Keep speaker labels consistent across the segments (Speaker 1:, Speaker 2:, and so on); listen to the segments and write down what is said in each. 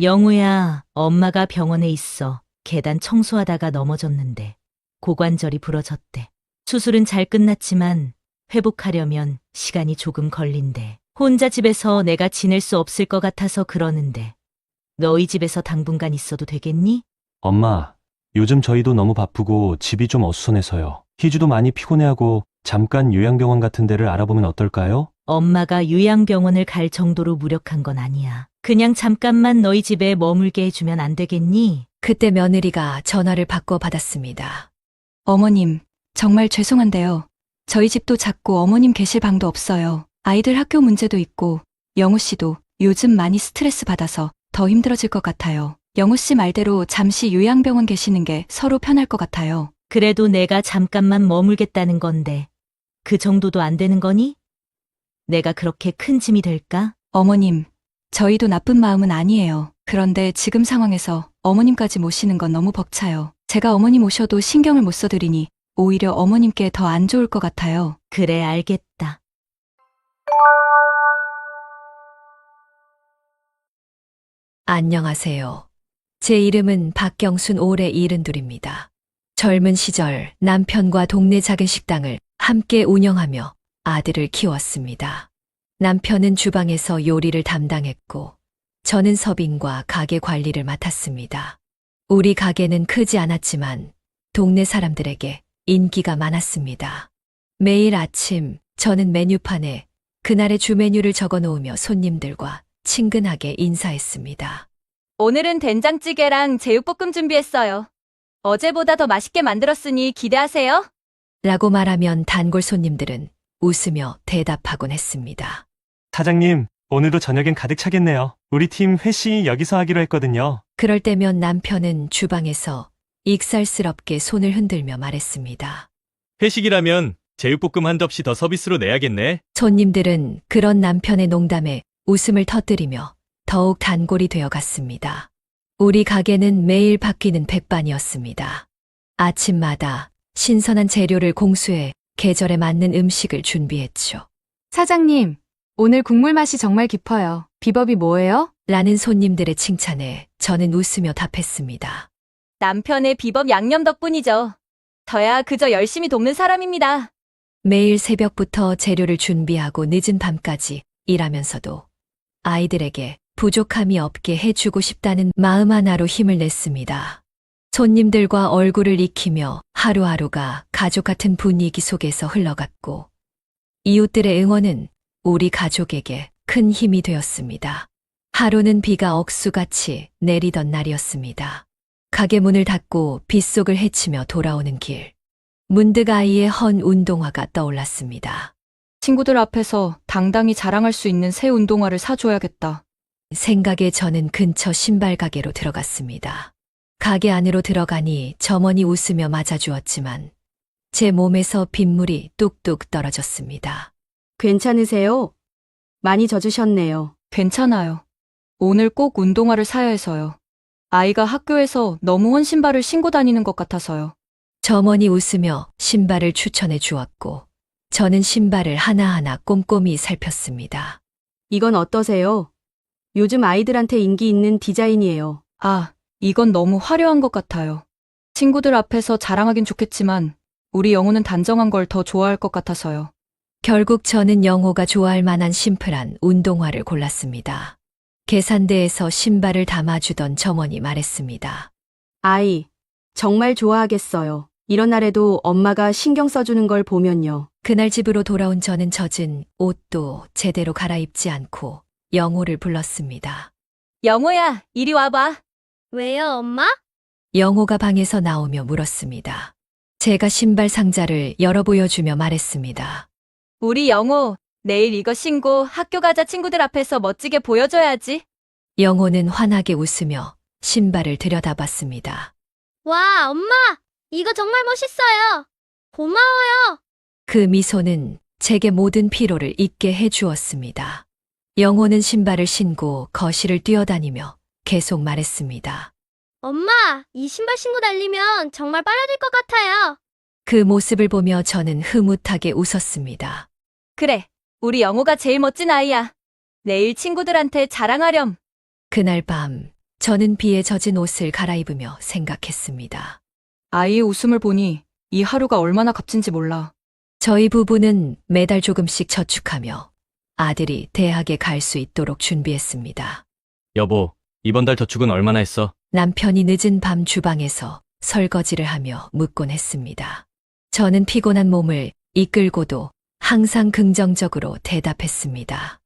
Speaker 1: 영우야, 엄마가 병원에 있어. 계단 청소하다가 넘어졌는데 고관절이 부러졌대. 수술은 잘 끝났지만 회복하려면 시간이 조금 걸린대. 혼자 집에서 내가 지낼 수 없을 것 같아서 그러는데 너희 집에서 당분간 있어도 되겠니?
Speaker 2: 엄마, 요즘 저희도 너무 바쁘고 집이 좀 어수선해서요. 희주도 많이 피곤해하고 잠깐 요양병원 같은 데를 알아보면 어떨까요?
Speaker 1: 엄마가 요양병원을 갈 정도로 무력한 건 아니야. 그냥 잠깐만 너희 집에 머물게 해주면 안 되겠니?
Speaker 3: 그때 며느리가 전화를 바꿔 받았습니다. 어머님, 정말 죄송한데요. 저희 집도 작고 어머님 계실 방도 없어요. 아이들 학교 문제도 있고, 영우 씨도 요즘 많이 스트레스 받아서 더 힘들어질 것 같아요. 영우 씨 말대로 잠시 요양병원 계시는 게 서로 편할 것 같아요.
Speaker 1: 그래도 내가 잠깐만 머물겠다는 건데 그 정도도 안 되는 거니? 내가 그렇게 큰 짐이 될까?
Speaker 3: 어머님, 저희도 나쁜 마음은 아니에요. 그런데 지금 상황에서 어머님까지 모시는 건 너무 벅차요. 제가 어머님 오셔도 신경을 못 써드리니 오히려 어머님께 더 안 좋을 것 같아요.
Speaker 1: 그래, 알겠다.
Speaker 3: 안녕하세요. 제 이름은 박경순 올해 72입니다. 젊은 시절 남편과 동네 작은 식당을 함께 운영하며 아들을 키웠습니다. 남편은 주방에서 요리를 담당했고, 저는 서빙과 가게 관리를 맡았습니다. 우리 가게는 크지 않았지만, 동네 사람들에게 인기가 많았습니다. 매일 아침 저는 메뉴판에 그날의 주 메뉴를 적어 놓으며 손님들과 친근하게 인사했습니다.
Speaker 4: 오늘은 된장찌개랑 제육볶음 준비했어요. 어제보다 더 맛있게 만들었으니 기대하세요.
Speaker 3: 라고 말하면 단골 손님들은 웃으며 대답하곤 했습니다.
Speaker 2: 사장님, 오늘도 저녁엔 가득 차겠네요. 우리 팀 회식 여기서 하기로 했거든요.
Speaker 3: 그럴 때면 남편은 주방에서 익살스럽게 손을 흔들며 말했습니다.
Speaker 5: 회식이라면 제육볶음 한 접시 더 서비스로 내야겠네.
Speaker 3: 손님들은 그런 남편의 농담에 웃음을 터뜨리며 더욱 단골이 되어 갔습니다. 우리 가게는 매일 바뀌는 백반이었습니다. 아침마다 신선한 재료를 공수해 계절에 맞는 음식을 준비했죠.
Speaker 6: 사장님, 오늘 국물 맛이 정말 깊어요. 비법이 뭐예요?
Speaker 3: 라는 손님들의 칭찬에 저는 웃으며 답했습니다.
Speaker 4: 남편의 비법 양념 덕분이죠. 저야 그저 열심히 돕는 사람입니다.
Speaker 3: 매일 새벽부터 재료를 준비하고 늦은 밤까지 일하면서도 아이들에게 부족함이 없게 해주고 싶다는 마음 하나로 힘을 냈습니다. 손님들과 얼굴을 익히며 하루하루가 가족 같은 분위기 속에서 흘러갔고 이웃들의 응원은 우리 가족에게 큰 힘이 되었습니다. 하루는 비가 억수같이 내리던 날이었습니다. 가게 문을 닫고 빗속을 헤치며 돌아오는 길. 문득 아이의 헌 운동화가 떠올랐습니다.
Speaker 6: 친구들 앞에서 당당히 자랑할 수 있는 새 운동화를 사줘야겠다.
Speaker 3: 생각에 저는 근처 신발 가게로 들어갔습니다. 가게 안으로 들어가니 점원이 웃으며 맞아주었지만 제 몸에서 빗물이 뚝뚝 떨어졌습니다.
Speaker 7: 괜찮으세요? 많이 젖으셨네요.
Speaker 6: 괜찮아요. 오늘 꼭 운동화를 사야 해서요. 아이가 학교에서 너무 헌 신발을 신고 다니는 것 같아서요.
Speaker 3: 점원이 웃으며 신발을 추천해 주었고 저는 신발을 하나하나 꼼꼼히 살폈습니다.
Speaker 7: 이건 어떠세요? 요즘 아이들한테 인기 있는 디자인이에요.
Speaker 6: 아, 이건 너무 화려한 것 같아요. 친구들 앞에서 자랑하긴 좋겠지만 우리 영우는 단정한 걸 더 좋아할 것 같아서요.
Speaker 3: 결국 저는 영호가 좋아할 만한 심플한 운동화를 골랐습니다. 계산대에서 신발을 담아주던 점원이 말했습니다.
Speaker 7: 아이, 정말 좋아하겠어요. 이런 날에도 엄마가 신경 써주는 걸 보면요.
Speaker 3: 그날 집으로 돌아온 저는 젖은 옷도 제대로 갈아입지 않고 영호를 불렀습니다.
Speaker 4: 영호야, 이리 와봐.
Speaker 8: 왜요, 엄마?
Speaker 3: 영호가 방에서 나오며 물었습니다. 제가 신발 상자를 열어 보여주며 말했습니다.
Speaker 4: 우리 영호, 내일 이거 신고 학교 가자 친구들 앞에서 멋지게 보여줘야지.
Speaker 3: 영호는 환하게 웃으며 신발을 들여다봤습니다.
Speaker 8: 와, 엄마! 이거 정말 멋있어요! 고마워요!
Speaker 3: 그 미소는 제게 모든 피로를 잊게 해주었습니다. 영호는 신발을 신고 거실을 뛰어다니며 계속 말했습니다.
Speaker 8: 엄마, 이 신발 신고 달리면 정말 빨라질 것 같아요.
Speaker 3: 그 모습을 보며 저는 흐뭇하게 웃었습니다.
Speaker 4: 그래, 우리 영호가 제일 멋진 아이야. 내일 친구들한테 자랑하렴.
Speaker 3: 그날 밤 저는 비에 젖은 옷을 갈아입으며 생각했습니다.
Speaker 6: 아이의 웃음을 보니 이 하루가 얼마나 값진지 몰라.
Speaker 3: 저희 부부는 매달 조금씩 저축하며 아들이 대학에 갈 수 있도록 준비했습니다.
Speaker 5: 여보, 이번 달 저축은 얼마나 했어?
Speaker 3: 남편이 늦은 밤 주방에서 설거지를 하며 묻곤 했습니다. 저는 피곤한 몸을 이끌고도 항상 긍정적으로 대답했습니다.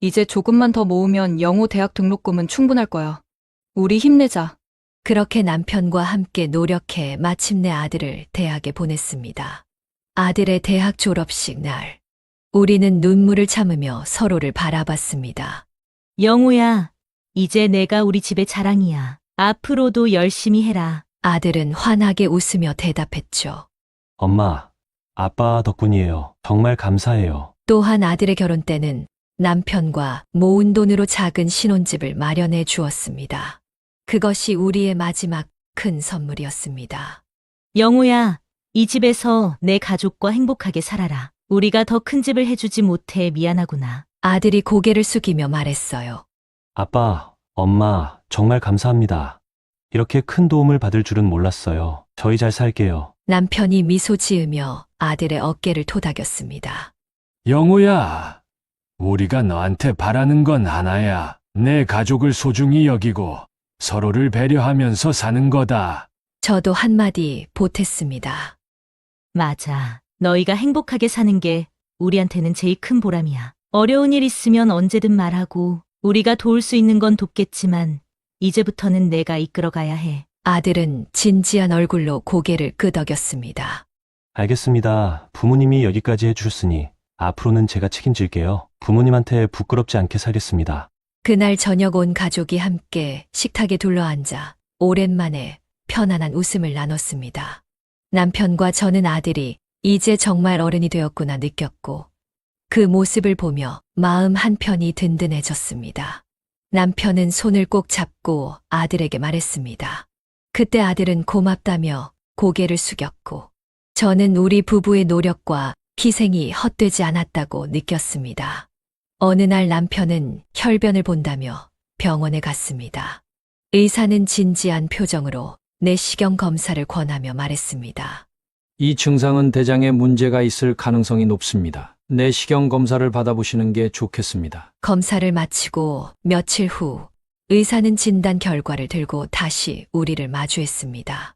Speaker 6: 이제 조금만 더 모으면 영호 대학 등록금은 충분할 거야. 우리 힘내자.
Speaker 3: 그렇게 남편과 함께 노력해 마침내 아들을 대학에 보냈습니다. 아들의 대학 졸업식 날. 우리는 눈물을 참으며 서로를 바라봤습니다.
Speaker 1: 영호야, 이제 내가 우리 집의 자랑이야. 앞으로도 열심히 해라.
Speaker 3: 아들은 환하게 웃으며 대답했죠.
Speaker 2: 엄마, 아빠 덕분이에요. 정말 감사해요.
Speaker 3: 또한 아들의 결혼 때는 남편과 모은 돈으로 작은 신혼집을 마련해 주었습니다. 그것이 우리의 마지막 큰 선물이었습니다.
Speaker 1: 영호야, 이 집에서 내 가족과 행복하게 살아라. 우리가 더 큰 집을 해주지 못해 미안하구나.
Speaker 3: 아들이 고개를 숙이며 말했어요.
Speaker 2: 아빠, 엄마, 정말 감사합니다. 이렇게 큰 도움을 받을 줄은 몰랐어요. 저희 잘 살게요.
Speaker 3: 남편이 미소 지으며 아들의 어깨를 토닥였습니다.
Speaker 9: 영호야, 우리가 너한테 바라는 건 하나야. 내 가족을 소중히 여기고 서로를 배려하면서 사는 거다.
Speaker 3: 저도 한마디 보탰습니다.
Speaker 1: 맞아. 너희가 행복하게 사는 게 우리한테는 제일 큰 보람이야. 어려운 일 있으면 언제든 말하고 우리가 도울 수 있는 건 돕겠지만 이제부터는 내가 이끌어가야 해.
Speaker 3: 아들은 진지한 얼굴로 고개를 끄덕였습니다.
Speaker 2: 알겠습니다. 부모님이 여기까지 해주셨으니 앞으로는 제가 책임질게요. 부모님한테 부끄럽지 않게 살겠습니다.
Speaker 3: 그날 저녁 온 가족이 함께 식탁에 둘러앉아 오랜만에 편안한 웃음을 나눴습니다. 남편과 저는 아들이 이제 정말 어른이 되었구나 느꼈고 그 모습을 보며 마음 한편이 든든해졌습니다. 남편은 손을 꼭 잡고 아들에게 말했습니다. 그때 아들은 고맙다며 고개를 숙였고 저는 우리 부부의 노력과 희생이 헛되지 않았다고 느꼈습니다. 어느 날 남편은 혈변을 본다며 병원에 갔습니다. 의사는 진지한 표정으로 내시경 검사를 권하며 말했습니다.
Speaker 10: 이 증상은 대장에 문제가 있을 가능성이 높습니다. 내시경 검사를 받아보시는 게 좋겠습니다.
Speaker 3: 검사를 마치고 며칠 후 의사는 진단 결과를 들고 다시 우리를 마주했습니다.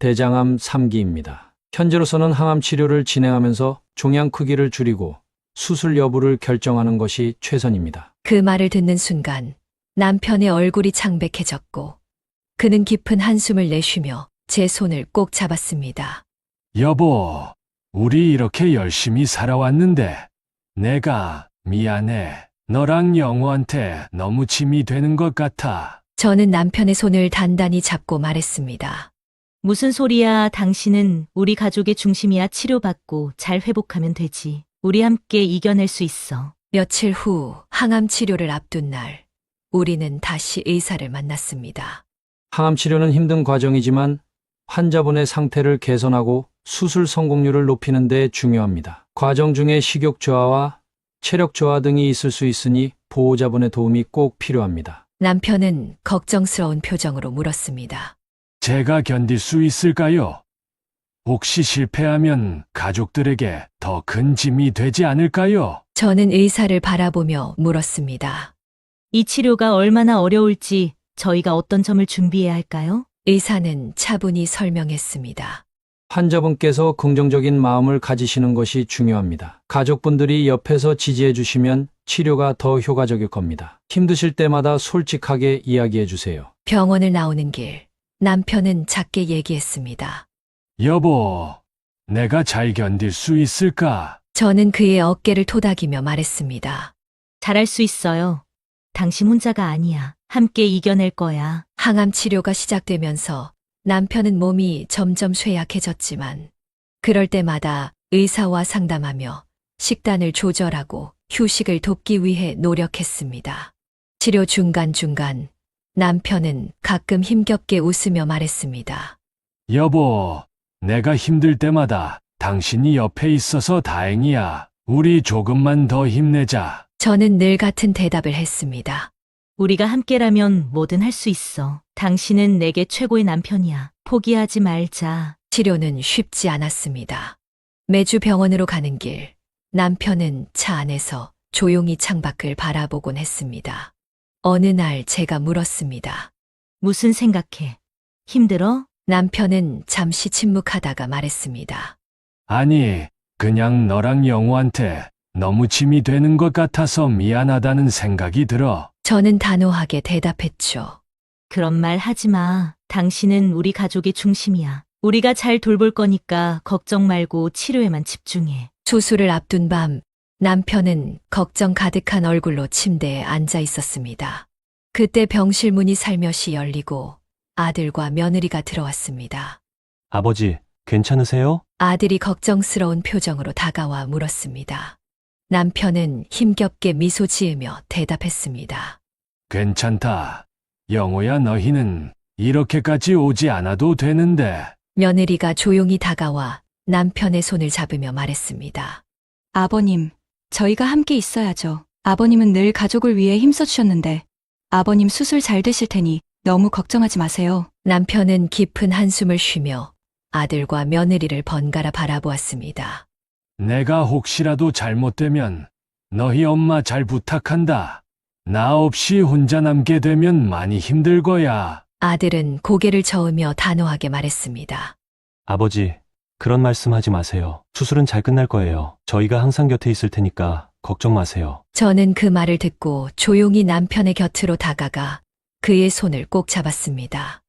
Speaker 10: 대장암 3기입니다. 현재로서는 항암 치료를 진행하면서 종양 크기를 줄이고 수술 여부를 결정하는 것이 최선입니다.
Speaker 3: 그 말을 듣는 순간 남편의 얼굴이 창백해졌고 그는 깊은 한숨을 내쉬며 제 손을 꼭 잡았습니다.
Speaker 9: 여보, 우리 이렇게 열심히 살아왔는데 내가 미안해. 너랑 영호한테 너무 짐이 되는 것 같아.
Speaker 3: 저는 남편의 손을 단단히 잡고 말했습니다.
Speaker 1: 무슨 소리야. 당신은 우리 가족의 중심이야. 치료받고 잘 회복하면 되지. 우리 함께 이겨낼 수 있어.
Speaker 3: 며칠 후 항암 치료를 앞둔 날 우리는 다시 의사를 만났습니다.
Speaker 10: 항암 치료는 힘든 과정이지만 환자분의 상태를 개선하고 수술 성공률을 높이는 데 중요합니다. 과정 중에 식욕 저하와 체력 저하 등이 있을 수 있으니 보호자분의 도움이 꼭 필요합니다.
Speaker 3: 남편은 걱정스러운 표정으로 물었습니다.
Speaker 9: 제가 견딜 수 있을까요? 혹시 실패하면 가족들에게 더 큰 짐이 되지 않을까요?
Speaker 3: 저는 의사를 바라보며 물었습니다.
Speaker 1: 이 치료가 얼마나 어려울지 저희가 어떤 점을 준비해야 할까요?
Speaker 3: 의사는 차분히 설명했습니다.
Speaker 10: 환자분께서 긍정적인 마음을 가지시는 것이 중요합니다. 가족분들이 옆에서 지지해 주시면 치료가 더 효과적일 겁니다. 힘드실 때마다 솔직하게 이야기해 주세요.
Speaker 3: 병원을 나오는 길 남편은 작게 얘기했습니다.
Speaker 9: 여보, 내가 잘 견딜 수 있을까?
Speaker 3: 저는 그의 어깨를 토닥이며 말했습니다.
Speaker 1: 잘할 수 있어요. 당신 혼자가 아니야. 함께 이겨낼 거야.
Speaker 3: 항암 치료가 시작되면서 남편은 몸이 점점 쇠약해졌지만 그럴 때마다 의사와 상담하며 식단을 조절하고 휴식을 돕기 위해 노력했습니다. 치료 중간중간 남편은 가끔 힘겹게 웃으며 말했습니다.
Speaker 9: 여보, 내가 힘들 때마다 당신이 옆에 있어서 다행이야. 우리 조금만 더 힘내자.
Speaker 3: 저는 늘 같은 대답을 했습니다.
Speaker 1: 우리가 함께라면 뭐든 할 수 있어. 당신은 내게 최고의 남편이야. 포기하지 말자.
Speaker 3: 치료는 쉽지 않았습니다. 매주 병원으로 가는 길, 남편은 차 안에서 조용히 창밖을 바라보곤 했습니다. 어느 날 제가 물었습니다.
Speaker 1: 무슨 생각해? 힘들어?
Speaker 3: 남편은 잠시 침묵하다가 말했습니다.
Speaker 9: 아니, 그냥 너랑 영호한테 너무 짐이 되는 것 같아서 미안하다는 생각이 들어.
Speaker 3: 저는 단호하게 대답했죠.
Speaker 1: 그런 말 하지 마. 당신은 우리 가족의 중심이야. 우리가 잘 돌볼 거니까 걱정 말고 치료에만 집중해.
Speaker 3: 수술을 앞둔 밤, 남편은 걱정 가득한 얼굴로 침대에 앉아 있었습니다. 그때 병실 문이 살며시 열리고 아들과 며느리가 들어왔습니다.
Speaker 2: 아버지, 괜찮으세요?
Speaker 3: 아들이 걱정스러운 표정으로 다가와 물었습니다. 남편은 힘겹게 미소 지으며 대답했습니다.
Speaker 9: 괜찮다. 영호야 너희는 이렇게까지 오지 않아도 되는데.
Speaker 3: 며느리가 조용히 다가와 남편의 손을 잡으며 말했습니다.
Speaker 6: 아버님, 저희가 함께 있어야죠. 아버님은 늘 가족을 위해 힘써 주셨는데, 아버님 수술 잘 되실 테니 너무 걱정하지 마세요.
Speaker 3: 남편은 깊은 한숨을 쉬며 아들과 며느리를 번갈아 바라보았습니다.
Speaker 9: 내가 혹시라도 잘못되면 너희 엄마 잘 부탁한다. 나 없이 혼자 남게 되면 많이 힘들 거야.
Speaker 3: 아들은 고개를 저으며 단호하게 말했습니다.
Speaker 2: 아버지, 그런 말씀 하지 마세요. 수술은 잘 끝날 거예요. 저희가 항상 곁에 있을 테니까 걱정 마세요.
Speaker 3: 저는 그 말을 듣고 조용히 남편의 곁으로 다가가 그의 손을 꼭 잡았습니다.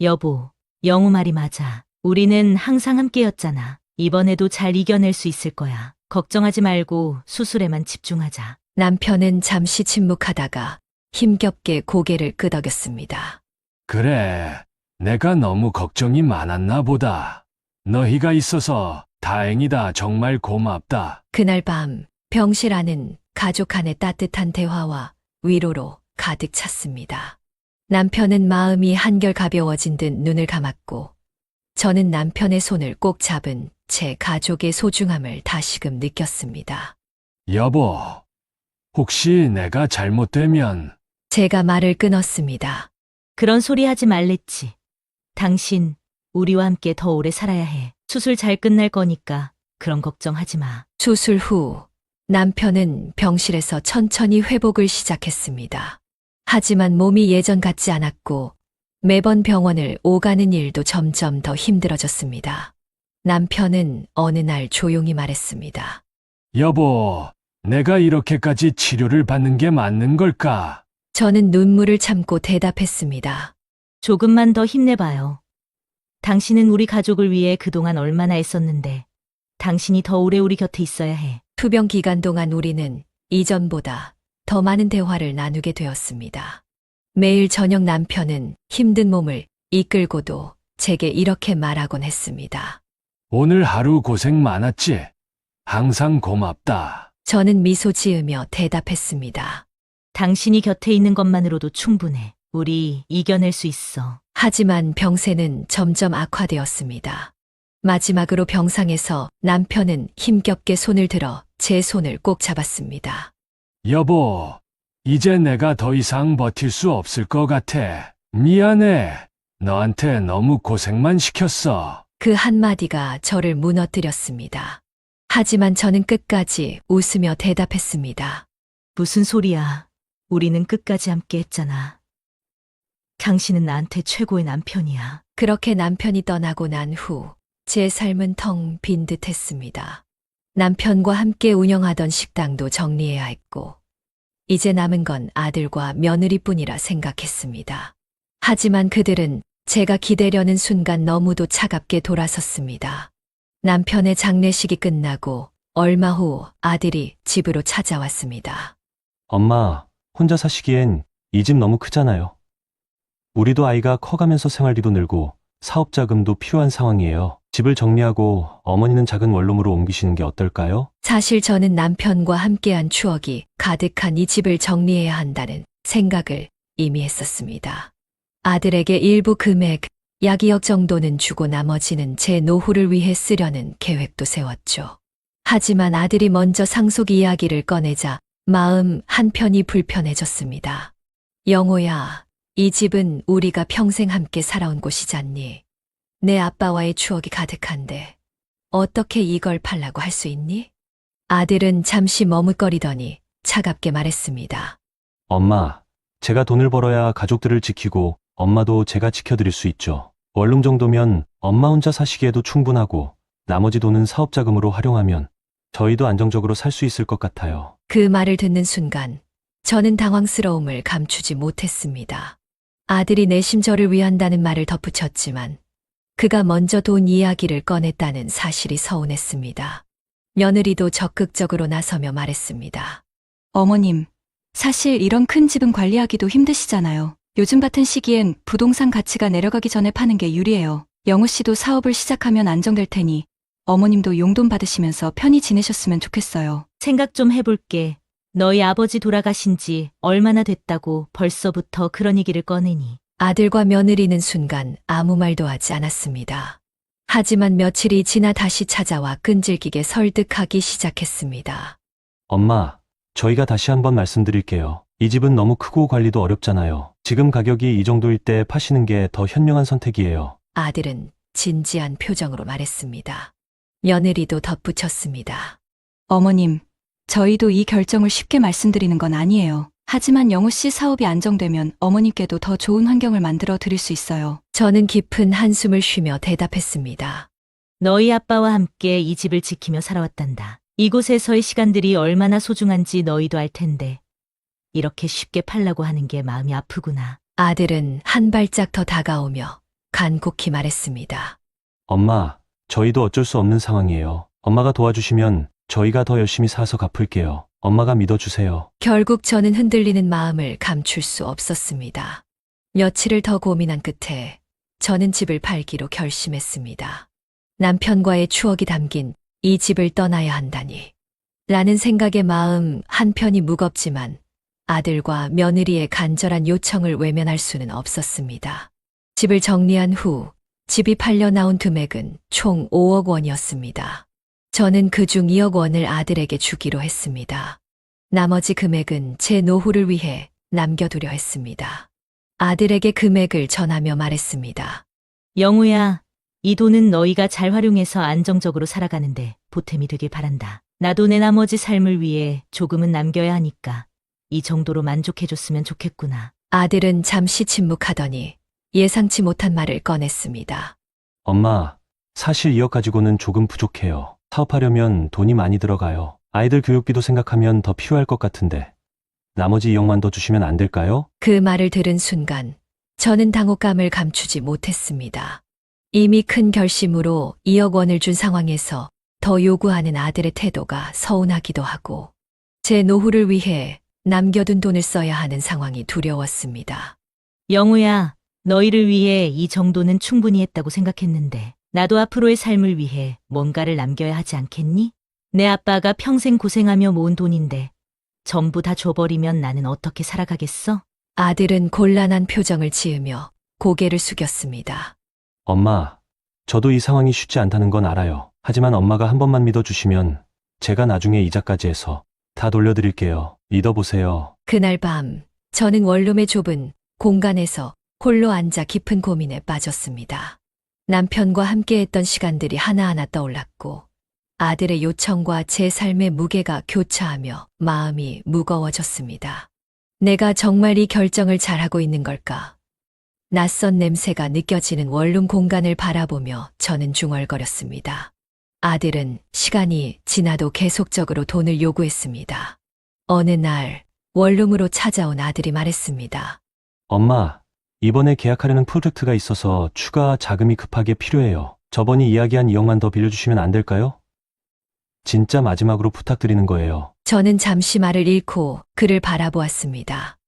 Speaker 1: 여보, 영우 말이 맞아. 우리는 항상 함께였잖아. 이번에도 잘 이겨낼 수 있을 거야. 걱정하지 말고 수술에만 집중하자.
Speaker 3: 남편은 잠시 침묵하다가 힘겹게 고개를 끄덕였습니다.
Speaker 9: 그래, 내가 너무 걱정이 많았나 보다. 너희가 있어서 다행이다. 정말 고맙다.
Speaker 3: 그날 밤 병실 안은 가족 간의 따뜻한 대화와 위로로 가득 찼습니다. 남편은 마음이 한결 가벼워진 듯 눈을 감았고 저는 남편의 손을 꼭 잡은 제 가족의 소중함을 다시금 느꼈습니다.
Speaker 9: 여보, 혹시 내가 잘못되면
Speaker 3: 제가 말을 끊었습니다.
Speaker 1: 그런 소리 하지 말랬지. 당신, 우리와 함께 더 오래 살아야 해. 수술 잘 끝날 거니까 그런 걱정하지 마.
Speaker 3: 수술 후 남편은 병실에서 천천히 회복을 시작했습니다. 하지만 몸이 예전 같지 않았고 매번 병원을 오가는 일도 점점 더 힘들어졌습니다. 남편은 어느 날 조용히 말했습니다.
Speaker 9: 여보, 내가 이렇게까지 치료를 받는 게 맞는 걸까?
Speaker 3: 저는 눈물을 참고 대답했습니다.
Speaker 1: 조금만 더 힘내봐요. 당신은 우리 가족을 위해 그동안 얼마나 애썼는데, 당신이 더 오래 우리 곁에 있어야 해.
Speaker 3: 투병 기간 동안 우리는 이전보다 더 많은 대화를 나누게 되었습니다. 매일 저녁 남편은 힘든 몸을 이끌고도 제게 이렇게 말하곤 했습니다.
Speaker 9: 오늘 하루 고생 많았지? 항상 고맙다.
Speaker 3: 저는 미소 지으며 대답했습니다.
Speaker 1: 당신이 곁에 있는 것만으로도 충분해. 우리 이겨낼 수 있어.
Speaker 3: 하지만 병세는 점점 악화되었습니다. 마지막으로 병상에서 남편은 힘겹게 손을 들어 제 손을 꼭 잡았습니다.
Speaker 9: 여보, 이제 내가 더 이상 버틸 수 없을 것 같아. 미안해. 너한테 너무 고생만 시켰어.
Speaker 3: 그 한마디가 저를 무너뜨렸습니다. 하지만 저는 끝까지 웃으며 대답했습니다.
Speaker 1: 무슨 소리야. 우리는 끝까지 함께 했잖아. 당신은 나한테 최고의 남편이야.
Speaker 3: 그렇게 남편이 떠나고 난 후 제 삶은 텅 빈 듯했습니다. 남편과 함께 운영하던 식당도 정리해야 했고 이제 남은 건 아들과 며느리뿐이라 생각했습니다. 하지만 그들은 제가 기대려는 순간 너무도 차갑게 돌아섰습니다. 남편의 장례식이 끝나고 얼마 후 아들이 집으로 찾아왔습니다.
Speaker 2: 엄마, 혼자 사시기엔 이 집 너무 크잖아요. 우리도 아이가 커가면서 생활비도 늘고 사업 자금도 필요한 상황이에요. 집을 정리하고 어머니는 작은 원룸으로 옮기시는 게 어떨까요?
Speaker 3: 사실 저는 남편과 함께한 추억이 가득한 이 집을 정리해야 한다는 생각을 이미 했었습니다. 아들에게 일부 금액, 약 2억 정도는 주고 나머지는 제 노후를 위해 쓰려는 계획도 세웠죠. 하지만 아들이 먼저 상속 이야기를 꺼내자 마음 한편이 불편해졌습니다. 영호야, 이 집은 우리가 평생 함께 살아온 곳이잖니. 내 아빠와의 추억이 가득한데 어떻게 이걸 팔라고 할 수 있니? 아들은 잠시 머뭇거리더니 차갑게 말했습니다.
Speaker 2: 엄마, 제가 돈을 벌어야 가족들을 지키고 엄마도 제가 지켜드릴 수 있죠. 원룸 정도면 엄마 혼자 사시기에도 충분하고 나머지 돈은 사업 자금으로 활용하면 저희도 안정적으로 살 수 있을 것 같아요.
Speaker 3: 그 말을 듣는 순간 저는 당황스러움을 감추지 못했습니다. 아들이 내심 저를 위한다는 말을 덧붙였지만 그가 먼저 돈 이야기를 꺼냈다는 사실이 서운했습니다. 며느리도 적극적으로 나서며 말했습니다.
Speaker 6: 어머님, 사실 이런 큰 집은 관리하기도 힘드시잖아요. 요즘 같은 시기엔 부동산 가치가 내려가기 전에 파는 게 유리해요. 영우 씨도 사업을 시작하면 안정될 테니 어머님도 용돈 받으시면서 편히 지내셨으면 좋겠어요.
Speaker 1: 생각 좀 해볼게. 너희 아버지 돌아가신 지 얼마나 됐다고 벌써부터 그런 얘기를 꺼내니.
Speaker 3: 아들과 며느리는 순간 아무 말도 하지 않았습니다. 하지만 며칠이 지나 다시 찾아와 끈질기게 설득하기 시작했습니다.
Speaker 2: 엄마, 저희가 다시 한번 말씀드릴게요. 이 집은 너무 크고 관리도 어렵잖아요. 지금 가격이 이 정도일 때 파시는 게 더 현명한 선택이에요.
Speaker 3: 아들은 진지한 표정으로 말했습니다. 며느리도 덧붙였습니다.
Speaker 6: 어머님, 저희도 이 결정을 쉽게 말씀드리는 건 아니에요. 하지만 영우 씨 사업이 안정되면 어머님께도 더 좋은 환경을 만들어 드릴 수 있어요.
Speaker 3: 저는 깊은 한숨을 쉬며 대답했습니다.
Speaker 1: 너희 아빠와 함께 이 집을 지키며 살아왔단다. 이곳에서의 시간들이 얼마나 소중한지 너희도 알 텐데. 이렇게 쉽게 팔라고 하는 게 마음이 아프구나.
Speaker 3: 아들은 한 발짝 더 다가오며 간곡히 말했습니다.
Speaker 2: 엄마, 저희도 어쩔 수 없는 상황이에요. 엄마가 도와주시면 저희가 더 열심히 사서 갚을게요. 엄마가 믿어주세요.
Speaker 3: 결국 저는 흔들리는 마음을 감출 수 없었습니다. 며칠을 더 고민한 끝에 저는 집을 팔기로 결심했습니다. 남편과의 추억이 담긴 이 집을 떠나야 한다니. 라는 생각에 마음 한편이 무겁지만 아들과 며느리의 간절한 요청을 외면할 수는 없었습니다. 집을 정리한 후 집이 팔려 나온 금액은 총 5억 원이었습니다. 저는 그중 2억 원을 아들에게 주기로 했습니다. 나머지 금액은 제 노후를 위해 남겨두려 했습니다. 아들에게 금액을 전하며 말했습니다.
Speaker 1: 영우야, 이 돈은 너희가 잘 활용해서 안정적으로 살아가는데 보탬이 되길 바란다. 나도 내 나머지 삶을 위해 조금은 남겨야 하니까 이 정도로 만족해줬으면 좋겠구나.
Speaker 3: 아들은 잠시 침묵하더니 예상치 못한 말을 꺼냈습니다.
Speaker 2: 엄마, 사실 2억 가지고는 조금 부족해요. 사업하려면 돈이 많이 들어가요. 아이들 교육비도 생각하면 더 필요할 것 같은데. 나머지 2억만 더 주시면 안 될까요?
Speaker 3: 그 말을 들은 순간 저는 당혹감을 감추지 못했습니다. 이미 큰 결심으로 2억 원을 준 상황에서 더 요구하는 아들의 태도가 서운하기도 하고 제 노후를 위해 남겨둔 돈을 써야 하는 상황이 두려웠습니다.
Speaker 1: 영우야, 너희를 위해 이 정도는 충분히 했다고 생각했는데, 나도 앞으로의 삶을 위해 뭔가를 남겨야 하지 않겠니? 내 아빠가 평생 고생하며 모은 돈인데, 전부 다 줘버리면 나는 어떻게 살아가겠어?
Speaker 3: 아들은 곤란한 표정을 지으며 고개를 숙였습니다.
Speaker 2: 엄마, 저도 이 상황이 쉽지 않다는 건 알아요. 하지만 엄마가 한 번만 믿어주시면 제가 나중에 이자까지 해서 다 돌려드릴게요. 믿어보세요.
Speaker 3: 그날 밤 저는 원룸의 좁은 공간에서 홀로 앉아 깊은 고민에 빠졌습니다. 남편과 함께했던 시간들이 하나하나 떠올랐고 아들의 요청과 제 삶의 무게가 교차하며 마음이 무거워졌습니다. 내가 정말 이 결정을 잘하고 있는 걸까? 낯선 냄새가 느껴지는 원룸 공간을 바라보며 저는 중얼거렸습니다. 아들은 시간이 지나도 계속적으로 돈을 요구했습니다. 어느 날 원룸으로 찾아온 아들이 말했습니다.
Speaker 2: 엄마, 이번에 계약하려는 프로젝트가 있어서 추가 자금이 급하게 필요해요. 저번이 이야기한 2억만 더 빌려주시면 안 될까요? 진짜 마지막으로 부탁드리는 거예요.
Speaker 3: 저는 잠시 말을 잃고 그를 바라보았습니다.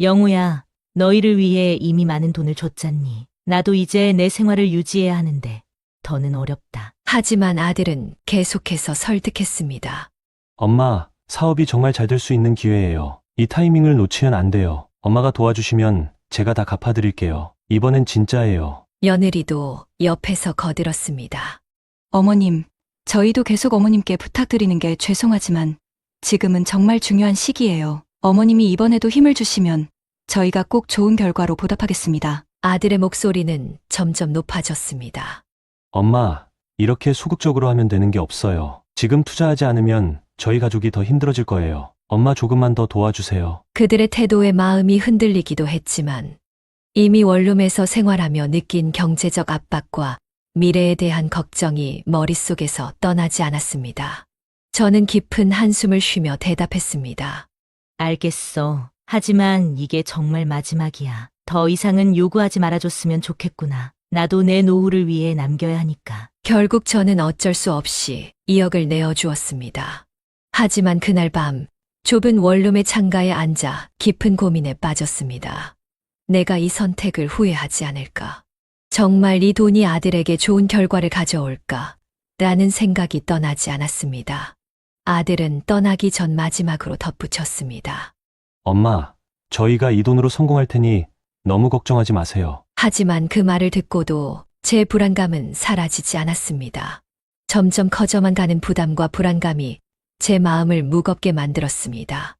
Speaker 1: 영우야, 너희를 위해 이미 많은 돈을 줬잖니. 나도 이제 내 생활을 유지해야 하는데, 더는 어렵다.
Speaker 3: 하지만 아들은 계속해서 설득했습니다.
Speaker 2: 엄마, 사업이 정말 잘 될 수 있는 기회예요. 이 타이밍을 놓치면 안 돼요. 엄마가 도와주시면 제가 다 갚아드릴게요. 이번엔 진짜예요.
Speaker 3: 며느리도 옆에서 거들었습니다.
Speaker 6: 어머님, 저희도 계속 어머님께 부탁드리는 게 죄송하지만 지금은 정말 중요한 시기예요. 어머님이 이번에도 힘을 주시면 저희가 꼭 좋은 결과로 보답하겠습니다.
Speaker 3: 아들의 목소리는 점점 높아졌습니다.
Speaker 2: 엄마, 이렇게 소극적으로 하면 되는 게 없어요. 지금 투자하지 않으면 저희 가족이 더 힘들어질 거예요. 엄마 조금만 더 도와주세요.
Speaker 3: 그들의 태도에 마음이 흔들리기도 했지만 이미 원룸에서 생활하며 느낀 경제적 압박과 미래에 대한 걱정이 머릿속에서 떠나지 않았습니다. 저는 깊은 한숨을 쉬며 대답했습니다.
Speaker 1: 알겠어. 하지만 이게 정말 마지막이야. 더 이상은 요구하지 말아줬으면 좋겠구나. 나도 내 노후를 위해 남겨야 하니까.
Speaker 3: 결국 저는 어쩔 수 없이 2억을 내어주었습니다. 하지만 그날 밤 좁은 원룸의 창가에 앉아 깊은 고민에 빠졌습니다. 내가 이 선택을 후회하지 않을까? 정말 이 돈이 아들에게 좋은 결과를 가져올까? 라는 생각이 떠나지 않았습니다. 아들은 떠나기 전 마지막으로 덧붙였습니다.
Speaker 2: 엄마, 저희가 이 돈으로 성공할 테니 너무 걱정하지 마세요.
Speaker 3: 하지만 그 말을 듣고도 제 불안감은 사라지지 않았습니다. 점점 커져만 가는 부담과 불안감이 제 마음을 무겁게 만들었습니다.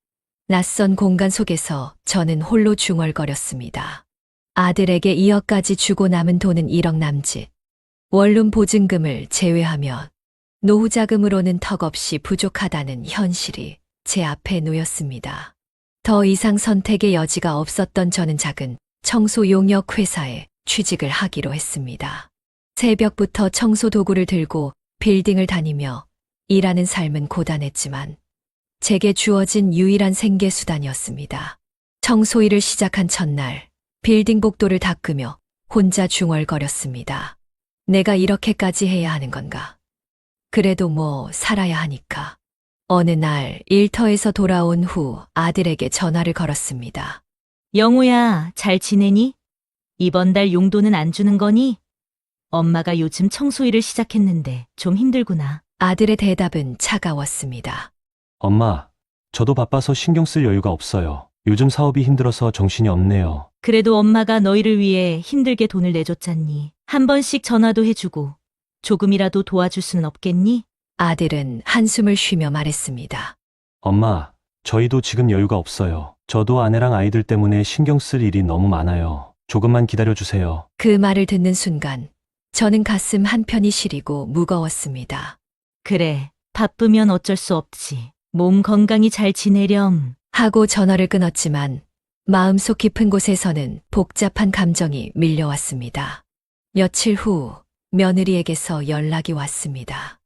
Speaker 3: 낯선 공간 속에서 저는 홀로 중얼거렸습니다. 아들에게 2억까지 주고 남은 돈은 1억 남짓. 원룸 보증금을 제외하면 노후 자금으로는 턱없이 부족하다는 현실이 제 앞에 놓였습니다. 더 이상 선택의 여지가 없었던 저는 작은 청소 용역 회사에 취직을 하기로 했습니다. 새벽부터 청소 도구를 들고 빌딩을 다니며 일하는 삶은 고단했지만 제게 주어진 유일한 생계 수단이었습니다. 청소 일을 시작한 첫날 빌딩 복도를 닦으며 혼자 중얼거렸습니다. 내가 이렇게까지 해야 하는 건가? 그래도 뭐 살아야 하니까. 어느 날 일터에서 돌아온 후 아들에게 전화를 걸었습니다.
Speaker 1: 영호야, 잘 지내니? 이번 달 용돈은 안 주는 거니? 엄마가 요즘 청소 일을 시작했는데 좀 힘들구나.
Speaker 3: 아들의 대답은 차가웠습니다.
Speaker 2: 엄마, 저도 바빠서 신경 쓸 여유가 없어요. 요즘 사업이 힘들어서 정신이 없네요.
Speaker 1: 그래도 엄마가 너희를 위해 힘들게 돈을 내줬잖니. 한 번씩 전화도 해주고 조금이라도 도와줄 수는 없겠니?
Speaker 3: 아들은 한숨을 쉬며 말했습니다.
Speaker 2: 엄마, 저희도 지금 여유가 없어요. 저도 아내랑 아이들 때문에 신경 쓸 일이 너무 많아요. 조금만 기다려주세요.
Speaker 3: 그 말을 듣는 순간 저는 가슴 한편이 시리고 무거웠습니다.
Speaker 1: 그래, 바쁘면 어쩔 수 없지. 몸 건강히 잘 지내렴.
Speaker 3: 하고 전화를 끊었지만 마음속 깊은 곳에서는 복잡한 감정이 밀려왔습니다. 며칠 후 며느리에게서 연락이 왔습니다.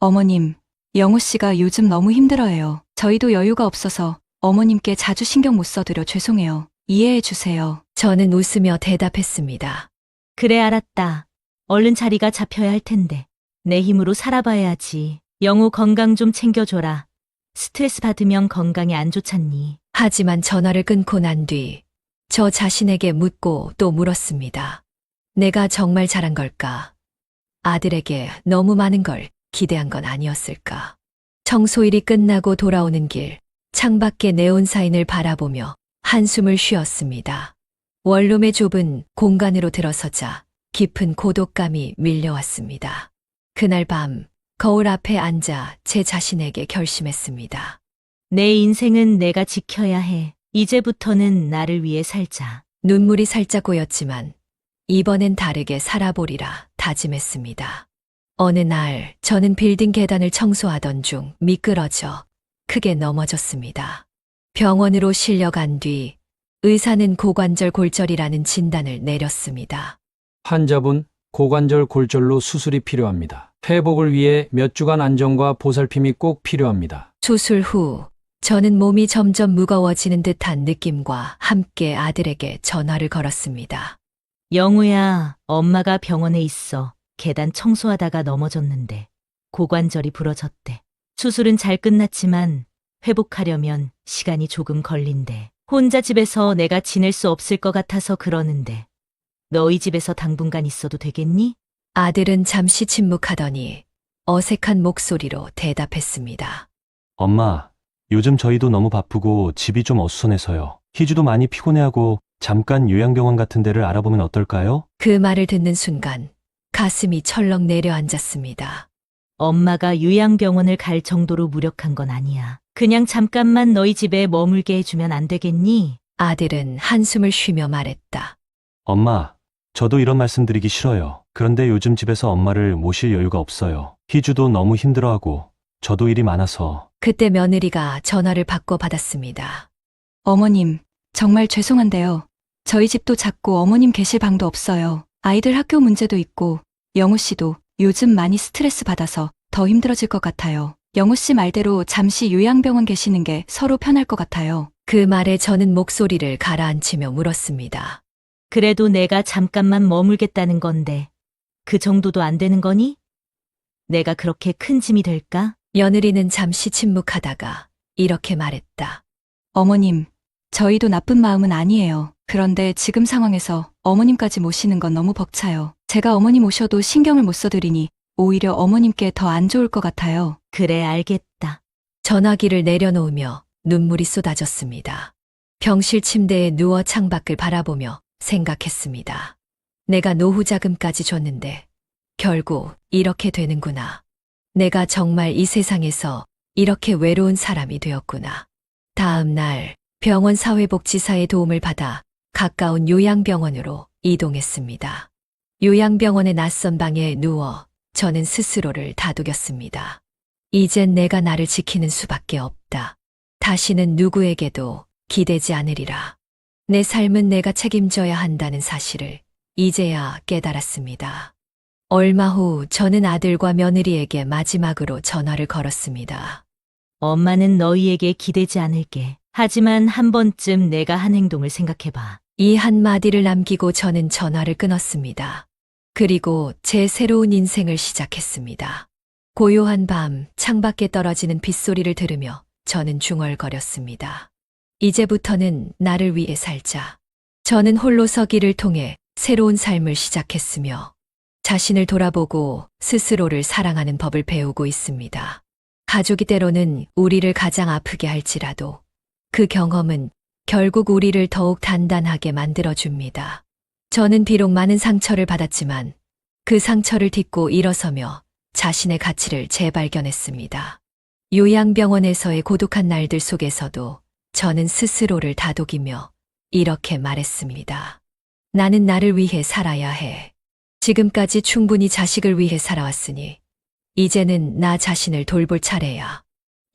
Speaker 6: 어머님, 영호 씨가 요즘 너무 힘들어해요. 저희도 여유가 없어서 어머님께 자주 신경 못 써드려 죄송해요. 이해해 주세요.
Speaker 3: 저는 웃으며 대답했습니다.
Speaker 1: 그래, 알았다. 얼른 자리가 잡혀야 할 텐데. 내 힘으로 살아봐야지. 영호 건강 좀 챙겨줘라. 스트레스 받으면 건강에 안 좋잖니.
Speaker 3: 하지만 전화를 끊고 난 뒤 저 자신에게 묻고 또 물었습니다. 내가 정말 잘한 걸까? 아들에게 너무 많은 걸 기대한 건 아니었을까? 청소일이 끝나고 돌아오는 길, 창밖의 네온사인을 바라보며 한숨을 쉬었습니다. 원룸의 좁은 공간으로 들어서자 깊은 고독감이 밀려왔습니다. 그날 밤, 거울 앞에 앉아 제 자신에게 결심했습니다.
Speaker 1: 내 인생은 내가 지켜야 해. 이제부터는 나를 위해 살자.
Speaker 3: 눈물이 살짝 고였지만 이번엔 다르게 살아보리라 다짐했습니다. 어느 날 저는 빌딩 계단을 청소하던 중 미끄러져 크게 넘어졌습니다. 병원으로 실려간 뒤 의사는 고관절 골절이라는 진단을 내렸습니다.
Speaker 10: 환자분 고관절 골절로 수술이 필요합니다. 회복을 위해 몇 주간 안정과 보살핌이 꼭 필요합니다.
Speaker 3: 수술 후 저는 몸이 점점 무거워지는 듯한 느낌과 함께 아들에게 전화를 걸었습니다.
Speaker 1: 영우야, 엄마가 병원에 있어. 계단 청소하다가 넘어졌는데 고관절이 부러졌대. 수술은 잘 끝났지만 회복하려면 시간이 조금 걸린대. 혼자 집에서 내가 지낼 수 없을 것 같아서 그러는데 너희 집에서 당분간 있어도 되겠니?
Speaker 3: 아들은 잠시 침묵하더니 어색한 목소리로 대답했습니다.
Speaker 2: 엄마, 요즘 저희도 너무 바쁘고 집이 좀 어수선해서요. 희주도 많이 피곤해하고 잠깐 요양병원 같은 데를 알아보면 어떨까요?
Speaker 3: 그 말을 듣는 순간 가슴이 철렁 내려앉았습니다.
Speaker 1: 엄마가 요양병원을 갈 정도로 무력한 건 아니야. 그냥 잠깐만 너희 집에 머물게 해주면 안 되겠니?
Speaker 3: 아들은 한숨을 쉬며 말했다.
Speaker 2: 엄마, 저도 이런 말씀 드리기 싫어요. 그런데 요즘 집에서 엄마를 모실 여유가 없어요. 희주도 너무 힘들어하고, 저도 일이 많아서.
Speaker 3: 그때 며느리가 전화를 바꿔 받았습니다.
Speaker 6: 어머님, 정말 죄송한데요. 저희 집도 작고 어머님 계실 방도 없어요. 아이들 학교 문제도 있고, 영우 씨도 요즘 많이 스트레스 받아서 더 힘들어질 것 같아요. 영우 씨 말대로 잠시 요양병원 계시는 게 서로 편할 것 같아요.
Speaker 3: 그 말에 저는 목소리를 가라앉히며 물었습니다.
Speaker 1: 그래도 내가 잠깐만 머물겠다는 건데, 그 정도도 안 되는 거니? 내가 그렇게 큰 짐이 될까?
Speaker 3: 며느리는 잠시 침묵하다가 이렇게 말했다.
Speaker 6: 어머님, 저희도 나쁜 마음은 아니에요. 그런데 지금 상황에서 어머님까지 모시는 건 너무 벅차요. 제가 어머님 오셔도 신경을 못 써드리니 오히려 어머님께 더 안 좋을 것 같아요.
Speaker 1: 그래, 알겠다.
Speaker 3: 전화기를 내려놓으며 눈물이 쏟아졌습니다. 병실 침대에 누워 창밖을 바라보며 생각했습니다. 내가 노후 자금까지 줬는데 결국 이렇게 되는구나. 내가 정말 이 세상에서 이렇게 외로운 사람이 되었구나. 다음 날 병원 사회복지사의 도움을 받아 가까운 요양병원으로 이동했습니다. 요양병원의 낯선 방에 누워 저는 스스로를 다독였습니다. 이젠 내가 나를 지키는 수밖에 없다. 다시는 누구에게도 기대지 않으리라. 내 삶은 내가 책임져야 한다는 사실을 이제야 깨달았습니다. 얼마 후 저는 아들과 며느리에게 마지막으로 전화를 걸었습니다.
Speaker 1: 엄마는 너희에게 기대지 않을게. 하지만 한 번쯤 내가 한 행동을 생각해봐.
Speaker 3: 이 한마디를 남기고 저는 전화를 끊었습니다. 그리고 제 새로운 인생을 시작했습니다. 고요한 밤 창밖에 떨어지는 빗소리를 들으며 저는 중얼거렸습니다. 이제부터는 나를 위해 살자. 저는 홀로 서기를 통해 새로운 삶을 시작했으며 자신을 돌아보고 스스로를 사랑하는 법을 배우고 있습니다. 가족이 때로는 우리를 가장 아프게 할지라도 그 경험은 결국 우리를 더욱 단단하게 만들어줍니다. 저는 비록 많은 상처를 받았지만 그 상처를 딛고 일어서며 자신의 가치를 재발견했습니다. 요양병원에서의 고독한 날들 속에서도 저는 스스로를 다독이며 이렇게 말했습니다. 나는 나를 위해 살아야 해. 지금까지 충분히 자식을 위해 살아왔으니 이제는 나 자신을 돌볼 차례야.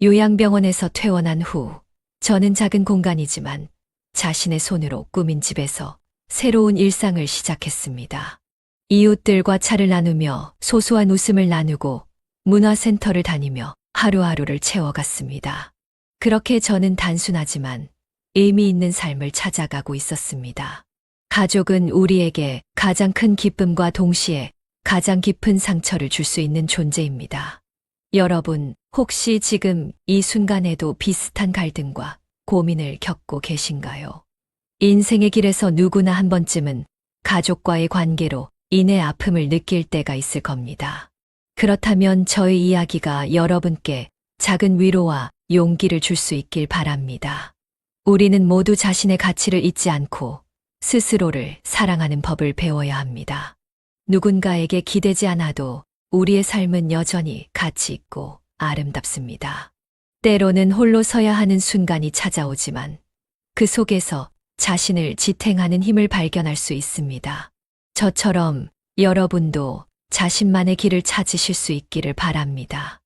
Speaker 3: 요양병원에서 퇴원한 후 저는 작은 공간이지만 자신의 손으로 꾸민 집에서 새로운 일상을 시작했습니다. 이웃들과 차를 나누며 소소한 웃음을 나누고 문화센터를 다니며 하루하루를 채워갔습니다. 그렇게 저는 단순하지만 의미 있는 삶을 찾아가고 있었습니다. 가족은 우리에게 가장 큰 기쁨과 동시에 가장 깊은 상처를 줄 수 있는 존재입니다. 여러분, 혹시 지금 이 순간에도 비슷한 갈등과 고민을 겪고 계신가요? 인생의 길에서 누구나 한 번쯤은 가족과의 관계로 인해 아픔을 느낄 때가 있을 겁니다. 그렇다면 저의 이야기가 여러분께 작은 위로와 용기를 줄 수 있길 바랍니다. 우리는 모두 자신의 가치를 잊지 않고 스스로를 사랑하는 법을 배워야 합니다. 누군가에게 기대지 않아도 우리의 삶은 여전히 가치 있고 아름답습니다. 때로는 홀로 서야 하는 순간이 찾아오지만 그 속에서 자신을 지탱하는 힘을 발견할 수 있습니다. 저처럼 여러분도 자신만의 길을 찾으실 수 있기를 바랍니다.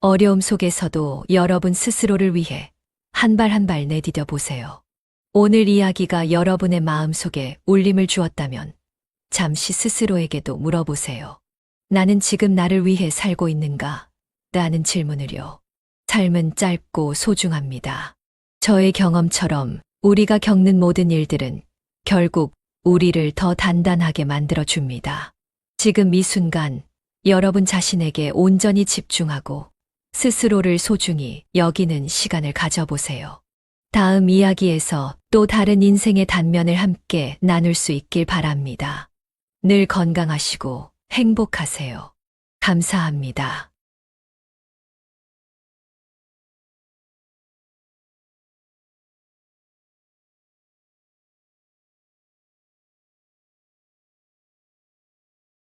Speaker 3: 어려움 속에서도 여러분 스스로를 위해 한 발 한 발 내디뎌 보세요. 오늘 이야기가 여러분의 마음 속에 울림을 주었다면 잠시 스스로에게도 물어보세요. 나는 지금 나를 위해 살고 있는가? 라는 질문을요. 삶은 짧고 소중합니다. 저의 경험처럼 우리가 겪는 모든 일들은 결국 우리를 더 단단하게 만들어 줍니다. 지금 이 순간 여러분 자신에게 온전히 집중하고 스스로를 소중히 여기는 시간을 가져보세요. 다음 이야기에서 또 다른 인생의 단면을 함께 나눌 수 있길 바랍니다. 늘 건강하시고 행복하세요. 감사합니다.